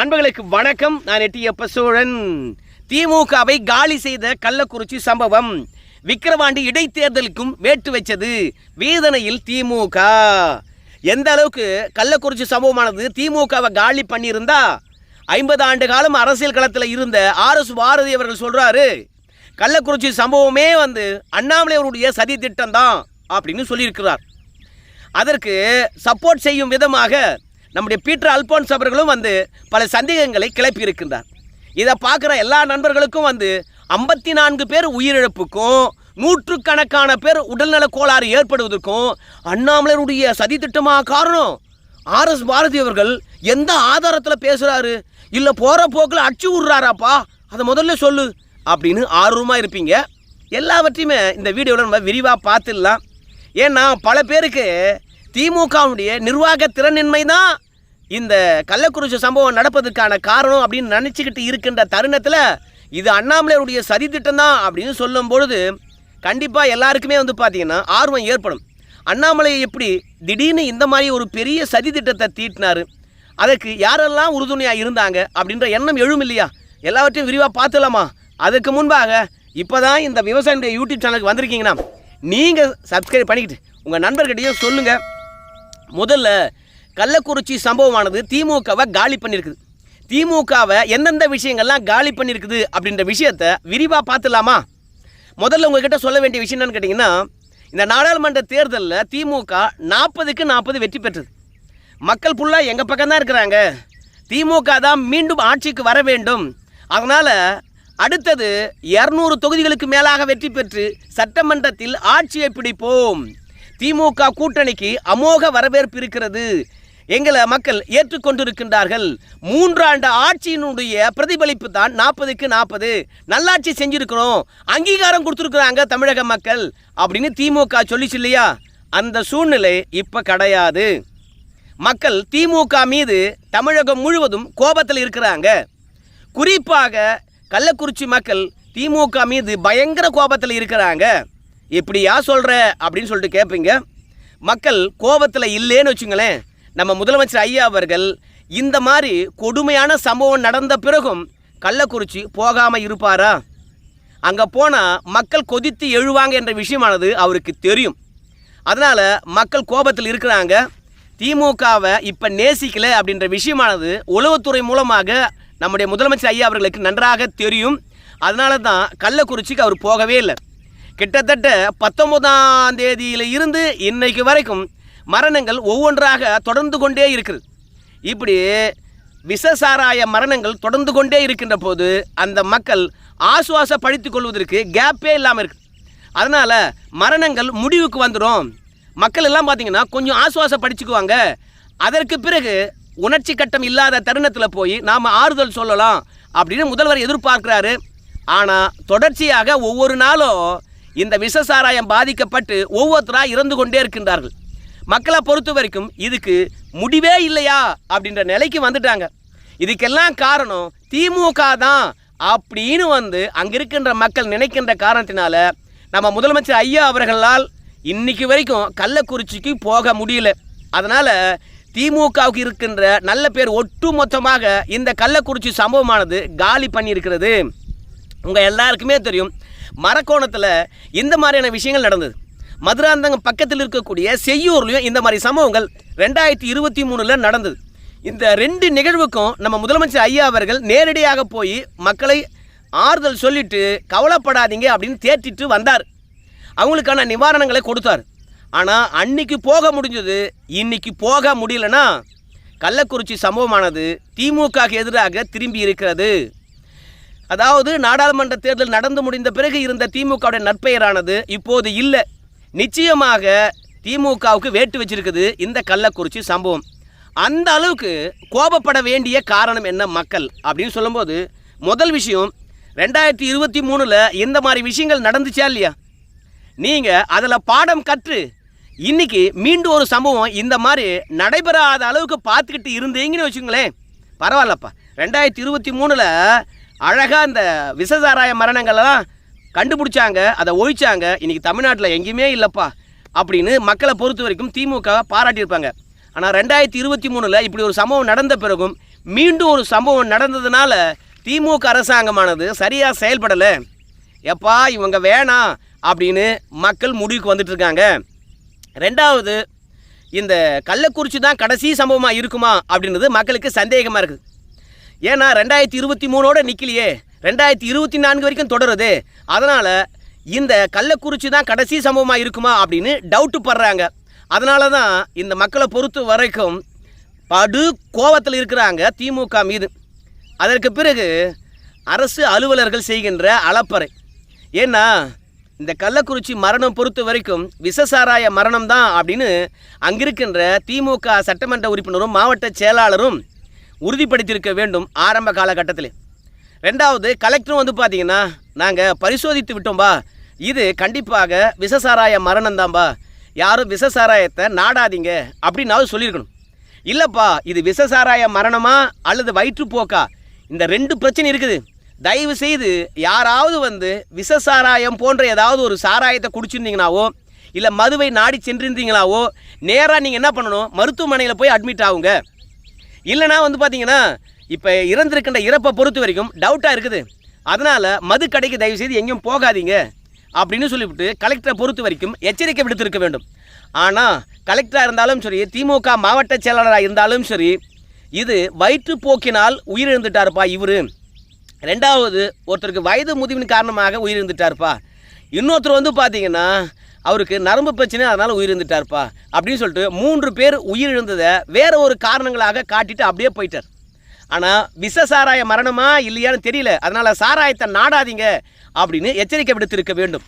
நண்பர்களுக்கு வணக்கம். நான் எட்டியப்ப சோழன் திமுகவை காலி செய்த கள்ளக்குறிச்சி சம்பவம் விக்கிரவாண்டி இடைத்தேர்தலுக்கும் வேட்டு வச்சது வேதனையில் திமுக. எந்த அளவுக்கு கள்ளக்குறிச்சி சம்பவமானது திமுகவை காலி பண்ணியிருந்தா? ஐம்பது ஆண்டு காலம் அரசியல் களத்தில் இருந்த ஆர் எஸ் பாரதி அவர்கள் சொல்றாரு கள்ளக்குறிச்சி சம்பவமே வந்து அண்ணாமலை அவருடைய சதி திட்டம் தான் அப்படின்னு சொல்லியிருக்கிறார். அதற்கு சப்போர்ட் செய்யும் விதமாக நம்முடைய பீட்டர் அல்போன்ஸ் அவர்களும் வந்து பல சந்தேகங்களை கிளப்பி இருக்கின்றார் இதை பார்க்குற எல்லா நண்பர்களுக்கும் வந்து ஐம்பத்தி நான்கு பேர் உயிரிழப்புக்கும் நூற்றுக்கணக்கான பேர் உடல்நல கோளாறு ஏற்படுவதற்கும் அண்ணாமலருடைய சதி திட்டமாக காரணம் ஆர்எஸ் பாரதி அவர்கள் எந்த ஆதாரத்தில் பேசுகிறாரு இல்லை போகிற போக்கில் அடிச்சு விட்றாராப்பா? அதை முதல்ல சொல்லு அப்படின்னு ஆர்வமாக இருப்பீங்க. எல்லாவற்றையுமே இந்த வீடியோவில் நம்ம விரிவாக பார்த்துடலாம். ஏன்னா பல பேருக்கு திமுகவுடைய நிர்வாக திறனின்மை தான் இந்த கள்ளக்குறிச்சி சம்பவம் நடப்பதற்கான காரணம் அப்படின்னு நினச்சிக்கிட்டு இருக்கின்ற தருணத்தில் இது அண்ணாமலையுடைய சதி திட்டம் தான் அப்படின்னு சொல்லும் பொழுது கண்டிப்பாக எல்லாருக்குமே வந்து பார்த்தீங்கன்னா ஆர்வம் ஏற்படும். அண்ணாமலை எப்படி திடீர்னு இந்த மாதிரி ஒரு பெரிய சதி திட்டத்தை தீட்டினார் அதற்கு யாரெல்லாம் உறுதுணையாக இருந்தாங்க அப்படின்ற எண்ணம் எழும் இல்லையா? எல்லாவற்றையும் விரிவாக பார்த்துலாமா அதுக்கு முன்பாக இப்போ தான் இந்த விவசாயியுடைய யூடியூப் சேனலுக்கு வந்திருக்கீங்கன்னா நீங்கள் சப்ஸ்கிரைப் பண்ணிக்கிட்டு உங்கள் நண்பர்கிட்டையும் சொல்லுங்கள் முதல்ல கள்ளக்குறிச்சி சம்பவமானது திமுகவை காலி பண்ணியிருக்குது திமுகவை எந்தெந்த விஷயங்கள்லாம் காலி பண்ணியிருக்குது அப்படின்ற விஷயத்த விரிவாக பார்த்துலாமா முதல்ல உங்ககிட்ட சொல்ல வேண்டிய விஷயம் என்னன்னு கேட்டிங்கன்னா இந்த நாடாளுமன்ற தேர்தலில் திமுக நாற்பதுக்கு நாற்பது வெற்றி பெற்றது. மக்கள் ஃபுல்லாக எங்கள் பக்கம் தான் இருக்கிறாங்க. திமுக தான் மீண்டும் ஆட்சிக்கு வர வேண்டும். அதனால் அடுத்தது இரநூறு தொகுதிகளுக்கு மேலாக வெற்றி பெற்று சட்டமன்றத்தில் ஆட்சியை பிடிப்போம். திமுக கூட்டணிக்கு அமோக வரவேற்பு இருக்கிறது. எங்களை மக்கள் ஏற்றுக்கொண்டிருக்கின்றார்கள். மூன்றாண்டு ஆட்சியினுடைய பிரதிபலிப்பு தான் நாற்பதுக்கு நாற்பது. நல்லாட்சி செஞ்சிருக்கிறோம். அங்கீகாரம் கொடுத்துருக்குறாங்க தமிழக மக்கள் அப்படின்னு திமுக சொல்லிச்சு இல்லையா? அந்த சூழ்நிலை இப்போ கிடையாது. மக்கள் திமுக மீது தமிழகம் முழுவதும் கோபத்தில் இருக்கிறாங்க. குறிப்பாக கள்ளக்குறிச்சி மக்கள் திமுக மீது பயங்கர கோபத்தில் இருக்கிறாங்க. இப்படியா சொல்கிற அப்படின்னு சொல்லிட்டு கேட்பீங்க மக்கள் கோபத்தில் இல்லைன்னு வச்சுங்களேன் நம்ம முதலமைச்சர் ஐயா அவர்கள் இந்த மாதிரி கொடுமையான சம்பவம் நடந்த பிறகும் கள்ளக்குறிச்சி போகாமல் இருப்பாரா? அங்கே போனால் மக்கள் கொதித்து எழுவாங்க என்ற விஷயமானது அவருக்கு தெரியும். அதனால் மக்கள் கோபத்தில் இருக்கிறாங்க. திமுகவை இப்போ நேசிக்கல அப்படின்ற விஷயமானது உளவுத்துறை மூலமாக நம்முடைய முதலமைச்சர் ஐயா அவர்களுக்கு நன்றாக தெரியும். அதனால தான் கள்ளக்குறிச்சிக்கு அவர் போகவே இல்லை. கிட்டத்தட்ட பத்தொன்பதாம் தேதியில் இருந்து இன்னைக்கு வரைக்கும் மரணங்கள் ஒவ்வொன்றாக தொடர்ந்து கொண்டே இருக்குது. இப்படி விஷசாராய மரணங்கள் தொடர்ந்து கொண்டே இருக்கின்ற போது அந்த மக்கள் ஆசுவாசப்படுத்திக் கொள்வதற்கு கேப்பே இல்லாமல் இருக்குது அதனால் மரணங்கள் முடிவுக்கு வந்துடும் மக்கள் எல்லாம் பார்த்தீங்கன்னா கொஞ்சம் ஆசுவாசப்படுத்திக்குவாங்க. அதற்கு பிறகு உணர்ச்சி கட்டம் இல்லாத தருணத்தில் போய் நாம் ஆறுதல் சொல்லலாம் அப்படின்னு முதல்வர் எதிர்பார்க்கிறாரு. ஆனால் தொடர்ச்சியாக ஒவ்வொரு நாளும் இந்த விஷ சாராயம் பாதிக்கப்பட்டு ஒவ்வொருத்தராக இறந்து கொண்டே இருக்கின்றார்கள். மக்களை பொறுத்த வரைக்கும் இதுக்கு முடிவே இல்லையா அப்படின்ற நிலைக்கு வந்துட்டாங்க. இதுக்கெல்லாம் காரணம் திமுக தான் அப்படின்னு வந்து அங்கே இருக்கின்ற மக்கள் நினைக்கின்ற காரணத்தினால நம்ம முதலமைச்சர் ஐயா அவர்களால் இன்னைக்கு வரைக்கும் கள்ளக்குறிச்சிக்கு போக முடியல. அதனால் திமுகவுக்கு இருக்கின்ற நல்ல பேர் ஒட்டு மொத்தமாக இந்த கள்ளக்குறிச்சி சம்பவமானது காலி பண்ணியிருக்கிறது. உங்கள் எல்லாருக்குமே தெரியும் மரக்கோணத்தில் இந்த மாதிரியான விஷயங்கள் நடந்தது. மதுராந்தங்க பக்கத்தில் இருக்கக்கூடிய செய்யூர்லேயும் இந்த மாதிரி சம்பவங்கள் ரெண்டாயிரத்தி இருபத்தி மூணில் நடந்தது. இந்த ரெண்டு நிகழ்வுக்கும் நம்ம முதலமைச்சர் ஐயா அவர்கள் நேரடியாக போய் மக்களை ஆறுதல் சொல்லிட்டு கவலைப்படாதீங்க அப்படின்னு தேற்றிட்டு வந்தார். அவங்களுக்கான நிவாரணங்களை கொடுத்தார். ஆனால் அன்னைக்கு போக முடிஞ்சது இன்னைக்கு போக முடியலன்னா கள்ளக்குறிச்சி சம்பவமானது திமுக எதிராக திரும்பி இருக்கிறது. அதாவது நாடாளுமன்ற தேர்தல் நடந்து முடிந்த பிறகு இருந்த திமுகவுடைய நற்பெயரானது இப்போது இல்லை. நிச்சயமாக திமுகவுக்கு வேட்டு வச்சிருக்குது இந்த கள்ளக்குறிச்சி சம்பவம். அந்த அளவுக்கு கோபப்பட வேண்டிய காரணம் என்ன மக்கள்? அப்படின்னு சொல்லும்போது முதல் விஷயம் ரெண்டாயிரத்தி இருபத்தி மூணில் இந்த மாதிரி விஷயங்கள் நடந்துச்சா இல்லையா? நீங்கள் அதில் பாடம் கற்று இன்னைக்கு மீண்டும் ஒரு சம்பவம் இந்த மாதிரி நடைபெறாத அளவுக்கு பார்த்துக்கிட்டு இருந்தீங்கன்னு வச்சுங்களேன். பரவாயில்லப்பா. ரெண்டாயிரத்தி இருபத்தி மூணில் அழகாக அந்த விசசாராய மரணங்கள்லாம் கண்டுபிடிச்சாங்க அதை ஒழிச்சாங்க. இன்றைக்கி தமிழ்நாட்டில் எங்கேயுமே இல்லைப்பா அப்படின்னு மக்களை பொறுத்த வரைக்கும் திமுக பாராட்டியிருப்பாங்க. ஆனால் ரெண்டாயிரத்தி இருபத்தி மூணில் இப்படி ஒரு சம்பவம் நடந்த பிறகும் மீண்டும் ஒரு சம்பவம் நடந்ததுனால திமுக அரசாங்கமானது சரியாக செயல்படலை. எப்பா இவங்க வேணாம் அப்படின்னு மக்கள் முடிவுக்கு வந்துட்டுருக்காங்க ரெண்டாவது இந்த கள்ளக்குறிச்சி தான் கடைசி சம்பவமாக இருக்குமா அப்படின்றது மக்களுக்கு சந்தேகமாக இருக்குது. ஏன்னா ரெண்டாயிரத்தி இருபத்தி மூணோட நிற்கலையே ரெண்டாயிரத்தி இருபத்தி நான்கு வரைக்கும் தொடருது. அதனால் இந்த கள்ளக்குறிச்சி தான் கடைசி சம்பவமாக இருக்குமா அப்படின்னு டவுட்டு படுறாங்க. அதனால தான் இந்த மக்களை பொறுத்த வரைக்கும் படு கோவத்தில் இருக்கிறாங்க திமுக மீது. அதற்கு பிறகு அரசு அலுவலர்கள் செய்கின்ற அலப்பறை ஏன்னா இந்த கள்ளக்குறிச்சி மரணம் பொறுத்த வரைக்கும் விசசாராய மரணம் தான் அப்படின்னு அங்கிருக்கின்ற திமுக சட்டமன்ற உறுப்பினரும் மாவட்ட செயலாளரும் உறுதிப்படுத்தியிருக்க வேண்டும் ஆரம்ப காலகட்டத்தில். ரெண்டாவது கலெக்டரும் வந்து பார்த்தீங்கன்னா நாங்கள் பரிசோதித்து விட்டோம்பா. இது கண்டிப்பாக விசசாராய மரணம் தான்பா. யாரும் விசசாராயத்தை நாடாதீங்க அப்படின்னாவது சொல்லியிருக்கணும். இல்லைப்பா இது விசசாராய மரணமா அல்லது வயிற்றுப்போக்கா? இந்த ரெண்டு பிரச்சனை இருக்குது. தயவு செய்து யாராவது வந்து விசசாராயம் போன்ற ஏதாவது ஒரு சாராயத்தை குடிச்சிருந்தீங்கனாவோ இல்லை மதுவை நாடி சென்றிருந்தீங்களாவோ நேராக நீங்கள் என்ன பண்ணணும்? மருத்துவமனையில் போய் அட்மிட் ஆகுங்க. இல்லைனா வந்து பார்த்தீங்கன்னா இப்போ இறந்திருக்கின்ற இறப்பை பொறுத்த வரைக்கும் டவுட்டாக இருக்குது. அதனால் மது கடைக்கு தயவு செய்து எங்கேயும் போகாதீங்க அப்படின்னு சொல்லிவிட்டு கலெக்டரை பொறுத்த வரைக்கும் எச்சரிக்கை விடுத்திருக்க வேண்டும். ஆனால் கலெக்டராக இருந்தாலும் சரி திமுக மாவட்ட செயலாளராக இருந்தாலும் சரி இது வயிற்றுப்போக்கினால் உயிரிழந்துட்டாருப்பா இவர். ரெண்டாவது ஒருத்தருக்கு வயது முதிவின் காரணமாக உயிரிழந்துட்டார்ப்பா. இன்னொருத்தர் வந்து பார்த்தீங்கன்னா அவருக்கு நரம்பு பிரச்சனை அதனால் உயிரிழந்துட்டார்ப்பா அப்படின்னு சொல்லிட்டு மூன்று பேர் உயிரிழந்ததை வேற ஒரு காரணங்களாக காட்டிட்டு அப்படியே போயிட்டார். ஆனால் விஷ சாராய மரணமா இல்லையான்னு தெரியல. அதனால் சாராயத்தை நாடாதீங்க அப்படின்னு எச்சரிக்கை விடுத்திருக்க வேண்டும்.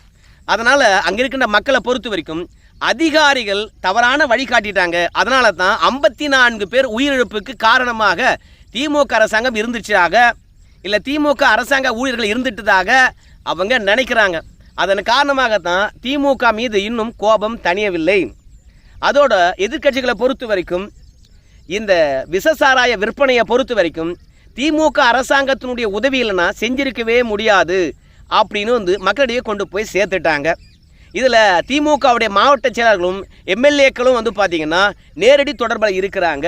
அதனால் அங்கே இருக்கின்ற மக்களை பொறுத்த வரைக்கும் அதிகாரிகள் தவறான வழி காட்டிட்டாங்க. அதனால தான் ஐம்பத்தி நான்கு பேர் உயிரிழப்புக்கு காரணமாக திமுக அரசாங்கம் இருந்துச்சாக இல்லை திமுக அரசாங்க ஊழியர்கள் இருந்துட்டதாக அவங்க நினைக்கிறாங்க. அதன் காரணமாகத்தான் திமுக மீது இன்னும் கோபம் தணியவில்லை. அதோட எதிர்க்கட்சிகளை பொறுத்த வரைக்கும் இந்த விசசாராய விற்பனையை பொறுத்த வரைக்கும் திமுக அரசாங்கத்தினுடைய உதவி இல்லைன்னா செஞ்சிருக்கவே முடியாது அப்படின்னு வந்து மக்களிடையே கொண்டு போய் சேர்த்துட்டாங்க. இதில் திமுகவுடைய மாவட்ட செயலாளர்களும் எம்எல்ஏக்களும் வந்து பார்த்திங்கன்னா நேரடி தொடர்பில் இருக்கிறாங்க.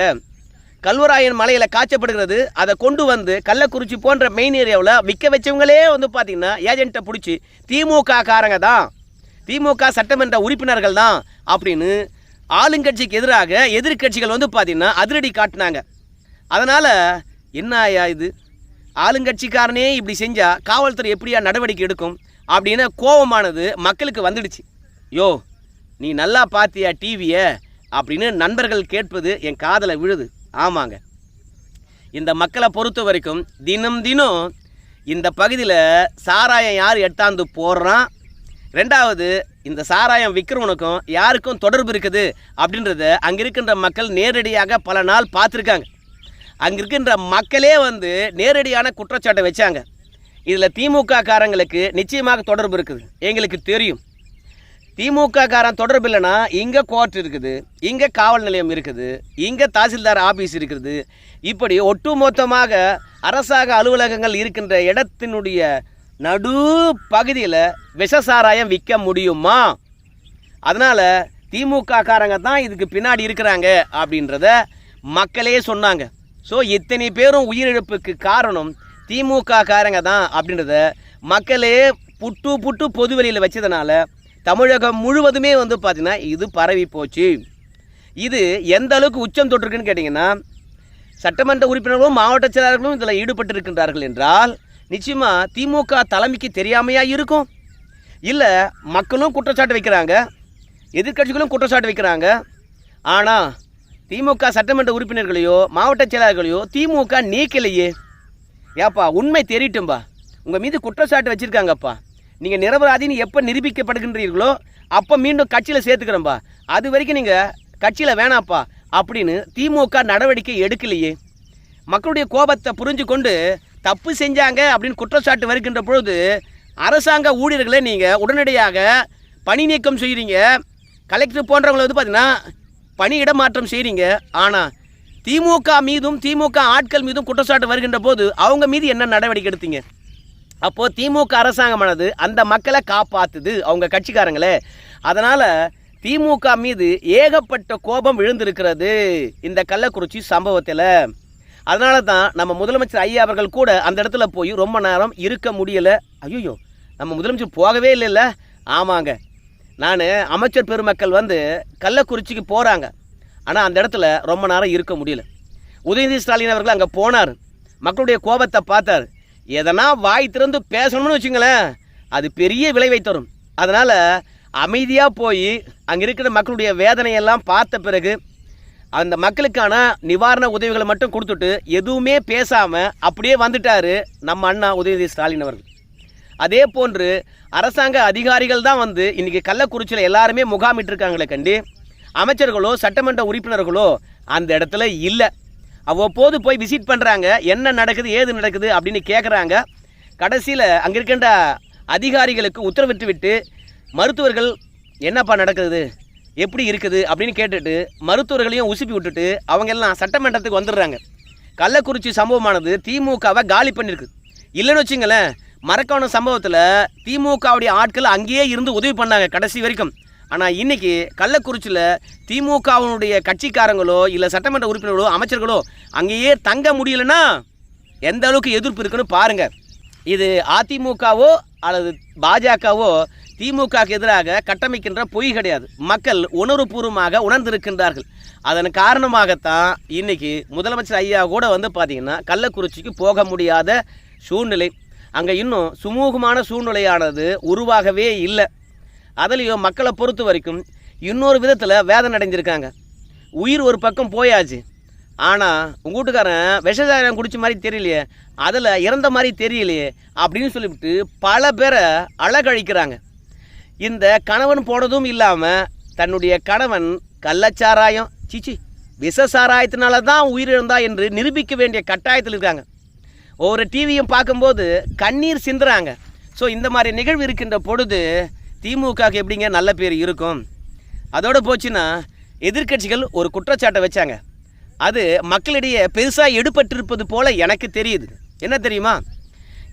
கல்வராயன் மலையில் காய்ச்சப்படுகிறது. அதை கொண்டு வந்து கள்ளக்குறிச்சி போன்ற மெயின் ஏரியாவில் விற்க வச்சவங்களே வந்து பார்த்தீங்கன்னா ஏஜென்ட்டை பிடிச்சி திமுக காரங்க தான். திமுக சட்டமன்ற உறுப்பினர்கள் தான் அப்படின்னு ஆளுங்கட்சிக்கு எதிராக எதிர்க்கட்சிகள் வந்து பார்த்தீங்கன்னா அதிரடி காட்டினாங்க. அதனால் என்ன ஆயா இது? ஆளுங்கட்சிக்காரனே இப்படி செஞ்சால் காவல்துறை எப்படியா நடவடிக்கை எடுக்கும் அப்படின்னு கோபமானது மக்களுக்கு வந்துடுச்சு. யோ நீ நல்லா பார்த்தியா டிவியை அப்படின்னு நண்பர்கள் கேட்பது என் காதலை விழுது. ஆமாங்க. இந்த மக்களை பொறுத்த வரைக்கும் தினம் தினம் இந்த பகுதியில் சாராயம் யார் எட்டாந்து போடுறான்? ரெண்டாவது இந்த சாராயம் விற்கிறவனுக்கும் யாருக்கும் தொடர்பு இருக்குது? அப்படின்றத அங்கே இருக்கின்ற மக்கள் நேரடியாக பல நாள் பார்த்துருக்காங்க. அங்கே இருக்கின்ற மக்களே வந்து நேரடியான குற்றச்சாட்டை வச்சாங்க. இதில் திமுக காரங்களுக்கு நிச்சயமாக தொடர்பு இருக்குது. எங்களுக்கு தெரியும். திமுக காரன் தொடர்பு இல்லைன்னா இங்கே கோர்ட் இருக்குது இங்கே காவல் நிலையம் இருக்குது இங்கே தாசில்தார் ஆபீஸ் இருக்குது. இப்படி ஒட்டுமொத்தமாக அரசாங்க அலுவலகங்கள் இருக்கின்ற இடத்தினுடைய நடு பகுதியில் விஷசாராயம் விற்க முடியுமா? அதனால் திமுக காரங்க தான் இதுக்கு பின்னாடி இருக்கிறாங்க அப்படின்றத மக்களே சொன்னாங்க. ஸோ இத்தனை பேரும் உயிரிழப்புக்கு காரணம் திமுக காரங்க தான் அப்படின்றத மக்களே புட்டு புட்டு பொதுவெளியில் வச்சதுனால தமிழகம் முழுவதுமே வந்து பார்த்திங்கன்னா இது பரவி போச்சு. இது எந்த அளவுக்கு உச்சம் தொட்டிருக்குன்னு கேட்டிங்கன்னா சட்டமன்ற உறுப்பினர்களும் மாவட்ட செயலாளர்களும் இதில் ஈடுபட்டிருக்கின்றார்கள் என்றால் நிச்சயமாக திமுக தலைமைக்கு தெரியாமையாக இருக்கும்? இல்லை மக்களும் குற்றச்சாட்டு வைக்கிறாங்க எதிர்க்கட்சிகளும் குற்றச்சாட்டு வைக்கிறாங்க. ஆனால் திமுக சட்டமன்ற உறுப்பினர்களையோ மாவட்ட செயலாளர்களையோ திமுக நீக்கலையே. ஏப்பா உண்மை தெரியட்டும்பா. உங்கள் மீது குற்றச்சாட்டு வச்சுருக்காங்கப்பா. நீங்கள் நிரபராதின்னு எப்போ நிரூபிக்கப்படுகின்றீர்களோ அப்போ மீண்டும் கட்சியில் சேர்த்துக்கிறோம்பா அது வரைக்கும் நீங்கள் கட்சியில் வேணாப்பா அப்படின்னு திமுக நடவடிக்கை எடுக்கலையே. மக்களுடைய கோபத்தை புரிஞ்சு கொண்டு தப்பு செஞ்சாங்க அப்படின்னு குற்றச்சாட்டு வருகின்ற பொழுது அரசாங்க ஊழியர்களை நீங்கள் உடனடியாக பணி நீக்கம் செய்கிறீங்க கலெக்டர் போன்றவங்களை வந்து பார்த்தீங்கன்னா பணி இடமாற்றம் செய்கிறீங்க ஆனால் திமுக மீதும் திமுக ஆட்கள் மீதும் குற்றச்சாட்டு வருகின்ற போது அவங்க மீது என்ன நடவடிக்கை எடுத்தீங்க? அப்போது திமுக அரசாங்கமானது அந்த மக்களை காப்பாத்துது அவங்க கட்சிக்காரங்களே. அதனால் திமுக மீது ஏகப்பட்ட கோபம் விழுந்திருக்கிறது இந்த கள்ளக்குறிச்சி சம்பவத்தில். அதனால தான் நம்ம முதலமைச்சர் ஐயா அவர்கள் கூட அந்த இடத்துல போய் ரொம்ப நேரம் இருக்க முடியலை. ஐயோ நம்ம முதலமைச்சர் போகவே இல்லைல்ல? ஆமாங்க. நான் அமைச்சர் பெருமக்கள் வந்து கள்ளக்குறிச்சிக்கு போகிறாங்க ஆனால் அந்த இடத்துல ரொம்ப நேரம் இருக்க முடியல. உதயநிதி ஸ்டாலின் அவர்கள் அங்கே போனார். மக்களுடைய கோபத்தை பார்த்தார். எதனா வாய் திறந்து பேசணும்னு வச்சுங்களேன் அது பெரிய விளைவை தரும். அதனால் அமைதியாக போய் அங்கே இருக்கிற மக்களுடைய வேதனையெல்லாம் பார்த்த பிறகு அந்த மக்களுக்கான நிவாரண உதவிகளை மட்டும் கொடுத்துட்டு எதுவுமே பேசாமல் அப்படியே வந்துட்டார் நம்ம அண்ணா உதயநிதி ஸ்டாலின் அவர்கள். அதே போன்று அரசாங்க அதிகாரிகள் தான் வந்து இன்றைக்கி கள்ளக்குறிச்சியில் எல்லாருமே முகாமிட்டிருக்காங்களே கண்டி. அமைச்சர்களோ சட்டமன்ற உறுப்பினர்களோ அந்த இடத்துல இல்லை. அவ்வப்போது போய் விசிட் பண்ணுறாங்க என்ன நடக்குது ஏது நடக்குது அப்படின்னு கேட்குறாங்க கடைசியில் அங்கே இருக்கின்ற அதிகாரிகளுக்கு உத்தரவிட்டு விட்டு மருத்துவர்கள் என்னப்பா நடக்குது எப்படி இருக்குது அப்படின்னு கேட்டுட்டு மருத்துவர்களையும் உசுப்பி விட்டுட்டு அவங்க எல்லாம் சட்டமன்றத்துக்கு வந்துடுறாங்க. கள்ளக்குறிச்சி சம்பவமானது திமுகவை காலி பண்ணியிருக்கு இல்லைன்னு வச்சுங்களேன் மறக்கான சம்பவத்தில் திமுகவுடைய ஆட்கள் அங்கேயே இருந்து உதவி பண்ணாங்க கடைசி வரைக்கும். ஆனால் இன்னைக்கு கள்ளக்குறிச்சியில் திமுகவினுடைய கட்சிக்காரங்களோ இல்லை சட்டமன்ற உறுப்பினர்களோ அமைச்சர்களோ அங்கேயே தங்க முடியலன்னா எந்த அளவுக்கு எதிர்ப்பு இருக்குன்னு பாருங்கள் இது அதிமுகவோ அல்லது பாஜகவோ திமுகவுக்கு எதிராக கட்டமைக்கின்ற பொய் கிடையாது. மக்கள் உணர்வுபூர்வமாக உணர்ந்திருக்கின்றார்கள். அதன் காரணமாகத்தான் இன்னைக்கு முதலமைச்சர் ஐயா கூட வந்து பார்த்தீங்கன்னா கள்ளக்குறிச்சிக்கு போக முடியாத சூழ்நிலை. அங்கே இன்னும் சுமூகமான சூழ்நிலையானது உருவாகவே இல்லை. அதுலேயும் மக்களை பொறுத்த வரைக்கும் இன்னொரு விதத்தில் வேதனை அடைஞ்சிருக்காங்க. உயிர் ஒரு பக்கம் போயாச்சு. ஆனால் உங்கள் வீட்டுக்காரன் விஷசாயம் குடிச்ச மாதிரி தெரியலையே அதில் இறந்த மாதிரி தெரியலையே அப்படின்னு சொல்லிவிட்டு பல பேரை அழகழிக்கிறாங்க. இந்த கணவன் போனதும் இல்லாமல் தன்னுடைய கணவன் கள்ளச்சாராயம் சீச்சி விஷ சாராயத்தினால தான் உயிரிழந்தா என்று நிரூபிக்க வேண்டிய கட்டாயத்தில் இருக்காங்க. ஒவ்வொரு டிவியும் பார்க்கும்போது கண்ணீர் சிந்துறாங்க. ஸோ இந்த மாதிரி நிகழ்வு இருக்கின்ற பொழுது திமுகவுக்கு எப்படிங்க நல்ல பேர் இருக்கும்? அதோடு போச்சுன்னா எதிர்க்கட்சிகள் ஒரு குற்றச்சாட்டை வச்சாங்க. அது மக்களிடையே பெருசாக எடுபட்டிருப்பது போல் எனக்கு தெரியுது. என்ன தெரியுமா?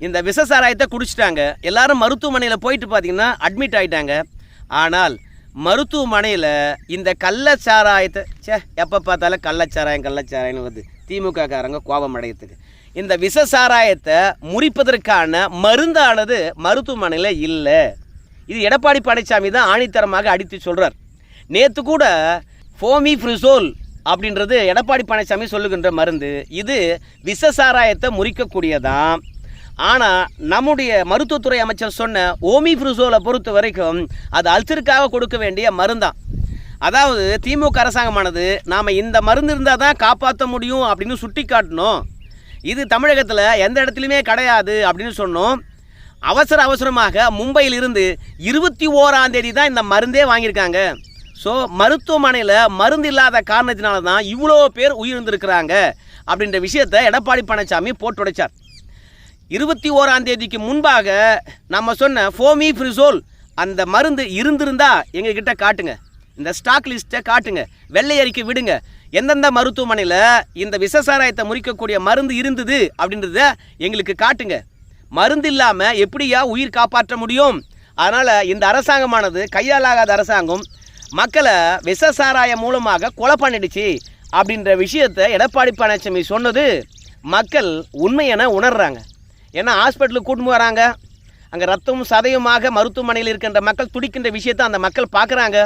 இந்த விஷ சாராயத்தை குடிச்சிட்டாங்க. எல்லாரும் மருத்துவமனையில் போயிட்டு பார்த்தீங்கன்னா அட்மிட் ஆகிட்டாங்க ஆனால் மருத்துவமனையில் இந்த கள்ளச்சாராயத்தை சே எப்போ பார்த்தாலும் கள்ளச்சாராயம் கள்ளச்சாராயம்னு வருது. திமுக காரங்க கோபம் அடையத்துக்கு இந்த விஷ சாராயத்தை முறிப்பதற்கான மருந்தானது மருத்துவமனையில் இல்லை. இது எடப்பாடி பழனிசாமி தான் ஆணித்தரமாக அடித்து சொல்கிறார் நேற்று கூட ஃபோமி ஃப்ரிசோல் அப்படின்றது எடப்பாடி பழனிசாமி சொல்லுகின்ற மருந்து. இது விஷ சாராயத்தை முறிக்கக்கூடியதான் ஆனால் நம்முடைய மருத்துவத்துறை அமைச்சர் சொன்ன ஓமி ஃப்ரிசோலை பொறுத்த வரைக்கும் அது அல்சருக்காக கொடுக்க வேண்டிய மருந்தான் அதாவது திமுக அரசாங்கமானது நாம் இந்த மருந்து இருந்தால் தான் காப்பாற்ற முடியும் அப்படின்னு சுட்டி காட்டணும் இது தமிழகத்தில் எந்த இடத்துலையுமே கிடையாது அப்படின்னு சொன்னோம். அவசர அவசரமாக மும்பையில் இருந்து இருபத்தி ஓராம் தேதி தான் இந்த மருந்தே வாங்கியிருக்காங்க. ஸோ மருத்துவமனையில் மருந்து இல்லாத காரணத்தினால தான் இவ்வளோ பேர் உயிரிழந்திருக்கிறாங்க அப்படின்ற விஷயத்தை எடப்பாடி பழனிசாமி போட்டுடைச்சார். இருபத்தி ஓராம் தேதிக்கு முன்பாக நம்ம சொன்ன ஃபோமி ஃப்ரிசோல் அந்த மருந்து இருந்திருந்தா எங்ககிட்ட காட்டுங்க. இந்த ஸ்டாக் லிஸ்ட்டை காட்டுங்க. வெள்ளை அறிக்கை விடுங்க. எந்தெந்த மருத்துவமனையில் இந்த விஷசாராயத்தை முறிக்கக்கூடிய மருந்து இருந்தது அப்படின்றத எங்களுக்கு காட்டுங்க. மருந்து இல்லாமல் எப்படியா உயிர் காப்பாற்ற முடியும்? அதனால் இந்த அரசாங்கமானது கையாலாகாத அரசாங்கம் மக்களை விஷ சாராயம் மூலமாக கொலை பண்ணிடுச்சு அப்படின்ற விஷயத்தை எடப்பாடி பழனிசாமி சொன்னது மக்கள் உண்மையென உணர்றாங்க. ஏன்னா ஹாஸ்பிட்டலுக்கு கூட்டின்னு வராங்க அங்கே ரத்தமும் சதையுமாக மருத்துவமனையில் இருக்கின்ற மக்கள் துடிக்கின்ற விஷயத்தை அந்த மக்கள் பார்க்குறாங்க.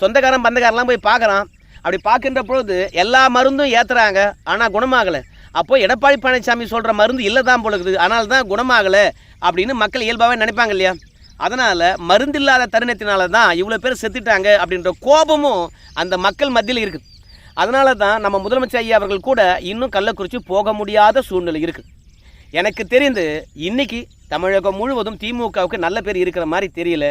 சொந்தக்காரன் பந்தக்காரெலாம் போய் பார்க்குறான். அப்படி பார்க்கின்ற பொழுது எல்லா மருந்தும் ஏற்றுறாங்க ஆனால் குணமாகலை. அப்போ எடப்பாடி பழனிசாமி சொல்கிற மருந்து இல்லை தான் போல இருக்குது. அதனால தான் குணமாகலை அப்படின்னு மக்கள் இயல்பாகவே நினைப்பாங்க இல்லையா? அதனால் மருந்து இல்லாத தருணத்தினால தான் இவ்வளோ பேர் செத்துட்டாங்க அப்படின்ற கோபமும் அந்த மக்கள் மத்தியில் இருக்குது அதனால தான் நம்ம முதலமைச்சர் ஐயா அவர்கள் கூட இன்னும் கள்ளக்குறிச்சி போக முடியாத சூழ்நிலை இருக்குது எனக்கு தெரிந்து இன்னைக்கு தமிழகம் முழுவதும் திமுகவுக்கு நல்ல பேர் இருக்கிற மாதிரி தெரியல.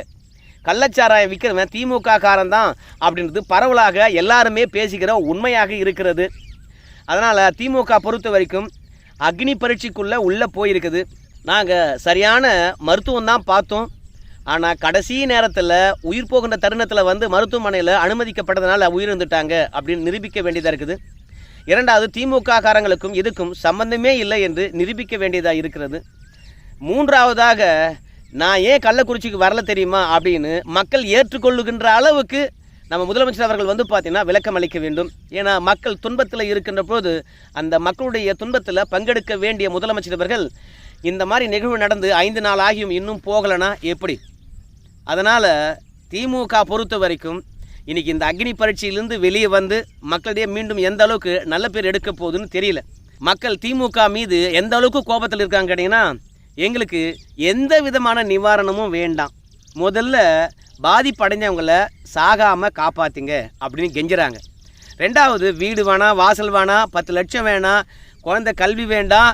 கள்ளச்சாராயம் விற்கிறவன் திமுக காரன் தான் அப்படின்றது பரவலாக எல்லாருமே பேசிக்கிற உண்மையாக இருக்கிறது. அதனால் திமுக பொறுத்த வரைக்கும் அக்னி பரீட்சைக்குள்ளே உள்ளே போயிருக்குது. நாங்கள் சரியான மருத்துவம் தான் பார்த்தோம். ஆனால் கடைசி நேரத்தில் உயிர் போகின்ற தருணத்தில் வந்து மருத்துவமனையில் அனுமதிக்கப்பட்டதுனால உயிரிழந்துட்டாங்க அப்படின்னு நிரூபிக்க வேண்டியதாக இருக்குது. இரண்டாவது திமுக காரங்களுக்கும் இதுக்கும் சம்பந்தமே இல்லை என்று நிரூபிக்க வேண்டியதாக இருக்கிறது. மூன்றாவதாக நான் ஏன் கள்ளக்குறிச்சிக்கு வரல தெரியுமா அப்படின்னு மக்கள் ஏற்றுக்கொள்ளுகின்ற அளவுக்கு நம்ம முதலமைச்சர் அவர்கள் வந்து பார்த்தீங்கன்னா விளக்கம் அளிக்க வேண்டும். ஏன்னா மக்கள் துன்பத்தில் இருக்கின்ற போது அந்த மக்களுடைய துன்பத்தில் பங்கெடுக்க வேண்டிய முதலமைச்சர் அவர்கள் இந்த மாதிரி நிகழ்வு நடந்து ஐந்து நாள் ஆகியும் இன்னும் போகலைன்னா எப்படி? அதனால் திமுக பொறுத்த வரைக்கும் இன்றைக்கி இந்த அக்னி பரீட்சையிலிருந்து வெளியே வந்து மக்களிடையே மீண்டும் எந்த அளவுக்கு நல்ல பேர் எடுக்க போகுதுன்னு தெரியல. மக்கள் திமுக மீது எந்த அளவுக்கு கோபத்தில் இருக்காங்க கேட்டிங்கன்னா எங்களுக்கு எந்த விதமான நிவாரணமும் வேண்டாம். முதல்ல பாதிப்படைஞ்சவங்கள சாகாமல் காப்பாற்றுங்க அப்படின்னு கெஞ்சுறாங்க. ரெண்டாவது வீடு வேணாம் வாசல் வேணாம் பத்து லட்சம் வேணாம் குழந்தை கல்வி வேண்டாம்.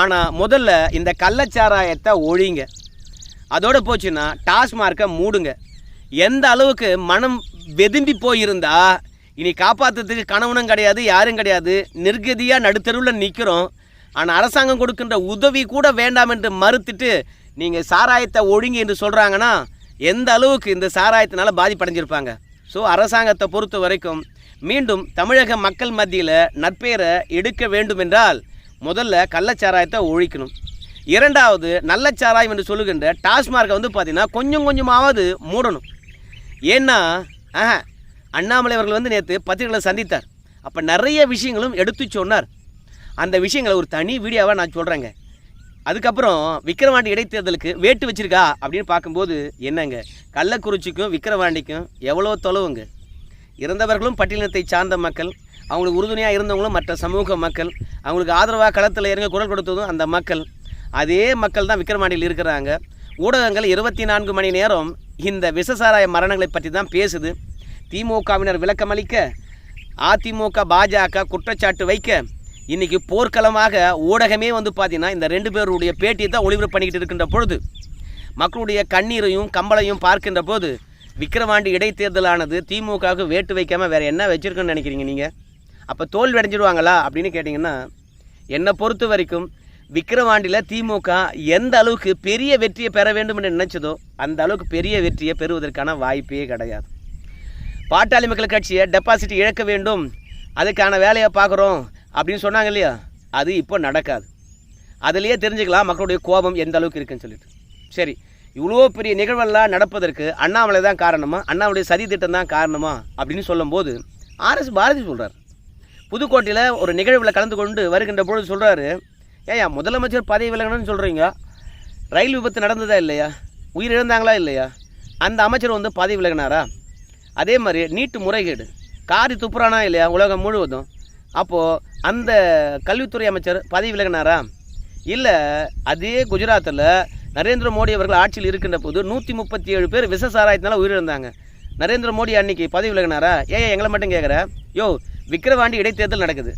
ஆனால் முதல்ல இந்த கள்ளச்சாராயத்தை ஒழிங்க. அதோடு போச்சுன்னா டாஸ்மார்க்கை மூடுங்க. எந்த அளவுக்கு மனம் வெதும்பி போயிருந்தா இனி காப்பாற்றுறதுக்கு கணவனும் கிடையாது யாரும் கிடையாது. நிர்கதியாக நடுத்தருவில் நிற்கிறோம் ஆனால் அரசாங்கம் கொடுக்கின்ற உதவி கூட வேண்டாம் என்று மறுத்துட்டு நீங்கள் சாராயத்தை ஒழுங்கி என்று சொல்கிறாங்கன்னா எந்த அளவுக்கு இந்த சாராயத்தினால் பாதிப்படைஞ்சிருப்பாங்க? ஸோ அரசாங்கத்தை பொறுத்த வரைக்கும் மீண்டும் தமிழக மக்கள் மத்தியில் நற்பெயரை எடுக்க வேண்டும் என்றால் முதல்ல கள்ளச்சாராயத்தை ஒழிக்கணும். இரண்டாவது நல்ல சாராயம் என்று சொல்லுகின்ற டாஸ்மார்க்கை வந்து பார்த்திங்கன்னா கொஞ்சம் கொஞ்சமாவது மூடணும். ஏன்னா ஆஹா அண்ணாமலை அவர்கள் வந்து நேற்று பத்திரிகைகளை சந்தித்தார். அப்போ நிறைய விஷயங்களும் எடுத்து சொன்னார். அந்த விஷயங்களை ஒரு தனி வீடியோவாக நான் சொல்கிறேங்க அதுக்கப்புறம் விக்கிரவாண்டி இடைத்தேர்தலுக்கு வேட்டு வச்சிருக்கா அப்படின்னு பார்க்கும்போது என்னங்க? கள்ளக்குறிச்சிக்கும் விக்கிரவாண்டிக்கும் எவ்வளோ தொலைவுங்க? இறந்தவர்களும் பட்டியலினத்தை சார்ந்த மக்கள் அவங்களுக்கு உறுதுணையாக இருந்தவங்களும் மற்ற சமூக மக்கள் அவங்களுக்கு ஆதரவாக களத்தில் இறங்க குரல் கொடுத்ததும் அந்த மக்கள். அதே மக்கள் தான் விக்கிரவாண்டியில் இருக்கிறாங்க. ஊடகங்கள் இருபத்தி நான்கு மணி நேரம் இந்த விசசாராய மரணங்களை பற்றி தான் பேசுது. திமுகவினர் விளக்கமளிக்க அதிமுக பாஜக குற்றச்சாட்டு வைக்க இன்னைக்கு போர்க்களமாக ஊடகமே வந்து பார்த்தீங்கன்னா இந்த ரெண்டு பேருடைய பேட்டியை தான் ஒளிபரப்பு பண்ணிக்கிட்டு இருக்கின்ற பொழுது மக்களுடைய கண்ணீரையும் கம்பளையும் பார்க்கின்ற போது விக்கிரவாண்டி இடைத்தேர்தலானது திமுகவுக்கு வேட்டு வைக்காமல் வேறு என்ன வச்சுருக்குன்னு நினைக்கிறீங்க நீங்கள் அப்போ தோல்வி அடைஞ்சிடுவாங்களா அப்படின்னு கேட்டிங்கன்னா என்னை பொறுத்த வரைக்கும் விக்கிரவாண்டியில் திமுக எந்த அளவுக்கு பெரிய வெற்றியை பெற வேண்டும் என்று நினச்சதோ அந்த அளவுக்கு பெரிய வெற்றியை பெறுவதற்கான வாய்ப்பே கிடையாது. பாட்டாளி மக்கள் கட்சியை டெபாசிட் இழக்க வேண்டும். அதுக்கான வேலையை பார்க்குறோம். அப்படின்னு சொன்னாங்க இல்லையா? அது இப்போ நடக்காது. அதுலேயே தெரிஞ்சுக்கலாம் மக்களுடைய கோபம் எந்த அளவுக்கு இருக்குன்னு சொல்லிட்டு. சரி இவ்வளோ பெரிய நிகழ்வெல்லாம் நடப்பதற்கு அண்ணாமலை தான் காரணமா? அண்ணாவுடைய சதி திட்டம் தான் காரணமா? அப்படின்னு சொல்லும்போது ஆர்எஸ் பாரதி சொல்கிறார் புதுக்கோட்டையில் ஒரு நிகழ்வில் கலந்து கொண்டு வருகின்ற பொழுது சொல்கிறாரு ஏயா முதலமைச்சர் பதவி விலகணும்னு சொல்கிறீங்க ரயில் விபத்து நடந்ததா இல்லையா? உயிர் இழந்தாங்களா இல்லையா? அந்த அமைச்சர் வந்து பதவி விலகினாரா? அதே மாதிரி நீட்டு முறைகேடு. காரி துப்புறானா இல்லையா உலகம் முழுவதும்? அப்போது அந்த கல்வித்துறை அமைச்சர் பதவி விலகினாரா? இல்லை அதே குஜராத்தில் நரேந்திர மோடி அவர்கள் ஆட்சியில் இருக்கின்ற போது நூற்றி முப்பத்தி ஏழு பேர் விஷ சாராயத்தினால உயிரிழந்தாங்க. நரேந்திர மோடி அன்னைக்கு பதவி விலகினாரா? ஏன் எங்களை மட்டும் கேட்குற யோ விக்கிரவாண்டி இடைத்தேர்தல் நடக்குது.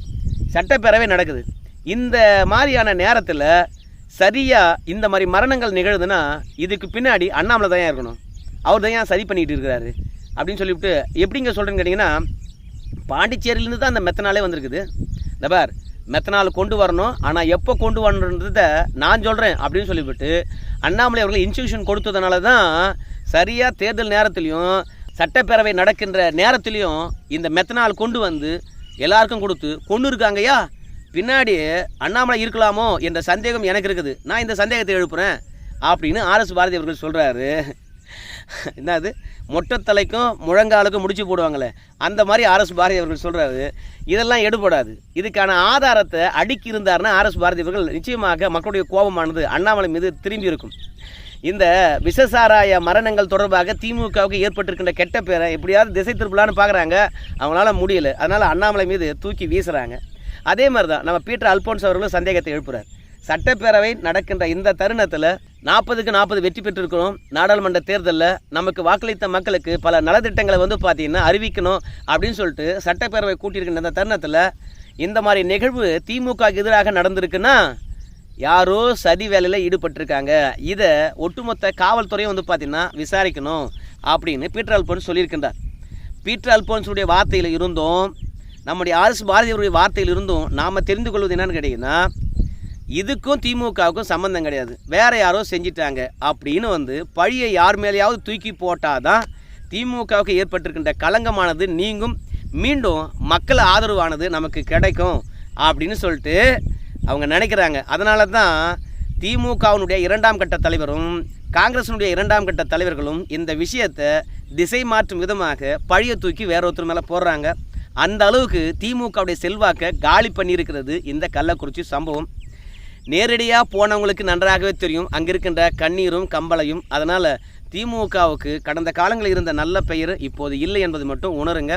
சட்டப்பேரவை நடக்குது. இந்த மாதிரியான நேரத்தில் சரியாக இந்த மாதிரி மரணங்கள் நிகழுதுன்னா இதுக்கு பின்னாடி அண்ணாமலை தான் இருக்கணும்? அவர் தான் ஏன் சரி பண்ணிட்டு இருக்கிறாரு? அப்படின்னு சொல்லிவிட்டு எப்படிங்க சொல்கிறேன்னு கேட்டிங்கன்னா பாண்டிச்சேரியிலேருந்து தான் அந்த மெத்தனாலே வந்திருக்குது. இந்த பார் மெத்தனால் கொண்டு வரணும். ஆனால் எப்போ கொண்டு வரணுன்றத நான் சொல்கிறேன் அப்படின்னு சொல்லிவிட்டு அண்ணாமலை அவர்கள் இன்ஸ்டியூஷன் கொடுத்ததுனால தான் சரியாக தேர்தல் நேரத்துலையும் சட்டப்பேரவை நடக்கின்ற நேரத்துலையும் இந்த மெத்தனால் கொண்டு வந்து எல்லாருக்கும் கொடுத்து கொண்டு இருக்காங்கய்யா. பின்னாடி அண்ணாமலை இருக்கலாமோ என்ற சந்தேகம் எனக்கு இருக்குது. நான் இந்த சந்தேகத்தை எழுப்புறேன் அப்படின்னு ஆர்எஸ் பாரதி அவர்கள் சொல்கிறாரு என்னது? மொட்டைத்தலைக்கும் முழங்காலுக்கும் முடிச்சு போடுவாங்களே. அந்த மாதிரி ஆர்எஸ் பாரதி அவர்கள் சொல்கிறாரு இதெல்லாம் எடுபடாது. இதுக்கான ஆதாரத்தை அடுக்கி இருந்தார்னா ஆர்எஸ் பாரதி அவர்கள் நிச்சயமாக மக்களுடைய கோபமானது அண்ணாமலை மீது திரும்பி இருக்கும். இந்த விசசாராய மரணங்கள் தொடர்பாக திமுகவுக்கு ஏற்பட்டிருக்கின்ற கெட்ட பேரை எப்படியாவது திசை திருப்பலான்னு பார்க்குறாங்க அவங்களால முடியல. அதனால் அண்ணாமலை மீது தூக்கி வீசுகிறாங்க அதே மாதிரி தான் நம்ம பீட்டர் அல்போன்ஸ் அவர்களும் சந்தேகத்தை எழுப்புறார். சட்டப்பேரவை நடக்கின்ற இந்த தருணத்தில் நாற்பதுக்கு நாற்பது வெற்றி பெற்றிருக்கிறோம். நாடாளுமன்ற தேர்தலில் நமக்கு வாக்களித்த மக்களுக்கு பல நலத்திட்டங்களை வந்து பார்த்தீங்கன்னா அறிவிக்கணும் அப்படின்னு சொல்லிட்டு சட்டப்பேரவை கூட்டியிருக்கின்ற இந்த தருணத்தில் இந்த மாதிரி நிகழ்வு திமுக எதிராக நடந்திருக்குன்னா யாரோ சதி வேலையில் ஈடுபட்டிருக்காங்க. இதை ஒட்டுமொத்த காவல்துறையும் வந்து பார்த்திங்கன்னா விசாரிக்கணும் அப்படின்னு பீட்டர் அல்போன்ஸ் சொல்லியிருக்கின்றார். பீட்டர் அல்போன்ஸுடைய வார்த்தையில் இருந்தும் நம்முடைய ஆர்எஸ் பாரதியருடைய வார்த்தையில் இருந்தும் நாம் தெரிந்து கொள்வது என்னன்னு கேட்டிங்கன்னா இதுக்கும் திமுகவுக்கும் சம்மந்தம் கிடையாது. வேற யாரோ செஞ்சிட்டாங்க அப்படின்னு வந்து பழியை யார் மேலேயாவது தூக்கி போட்டாதான் திமுகவுக்கு ஏற்பட்டிருக்கின்ற களங்கமானது நீங்கும். மீண்டும் மக்கள் ஆதரவானது நமக்கு கிடைக்கும் அப்படின்னு சொல்லிட்டு அவங்க நினைக்கிறாங்க. அதனால தான் திமுகவினுடைய இரண்டாம் கட்ட தலைவரும் காங்கிரஸினுடைய இரண்டாம் கட்ட தலைவர்களும் இந்த விஷயத்தை திசை மாற்றும் விதமாக பழியை தூக்கி வேற ஒருத்தர் மேலே போடுறாங்க. அந்த அளவுக்கு திமுகவுடைய செல்வாக்கை காலி பண்ணியிருக்கிறது இந்த கள்ளக்குறிச்சி சம்பவம். நேரடியாக போனவங்களுக்கு நன்றாகவே தெரியும். அங்கே இருக்கின்ற கண்ணீரும் கம்பளையும். அதனால் திமுகவுக்கு கடந்த காலங்களில் இருந்த நல்ல பெயர் இப்போது இல்லை என்பது மட்டும் உணருங்க.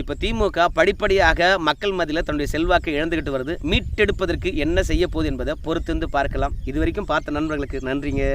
இப்போ திமுக படிப்படியாக மக்கள் மத்தியில் தன்னுடைய செல்வாக்கை இழந்துக்கிட்டு வருது. மீட்டெடுப்பதற்கு என்ன செய்ய போகுது என்பதை பொறுத்திருந்து பார்க்கலாம். இது வரைக்கும் பார்த்த நண்பர்களுக்கு நன்றிங்க.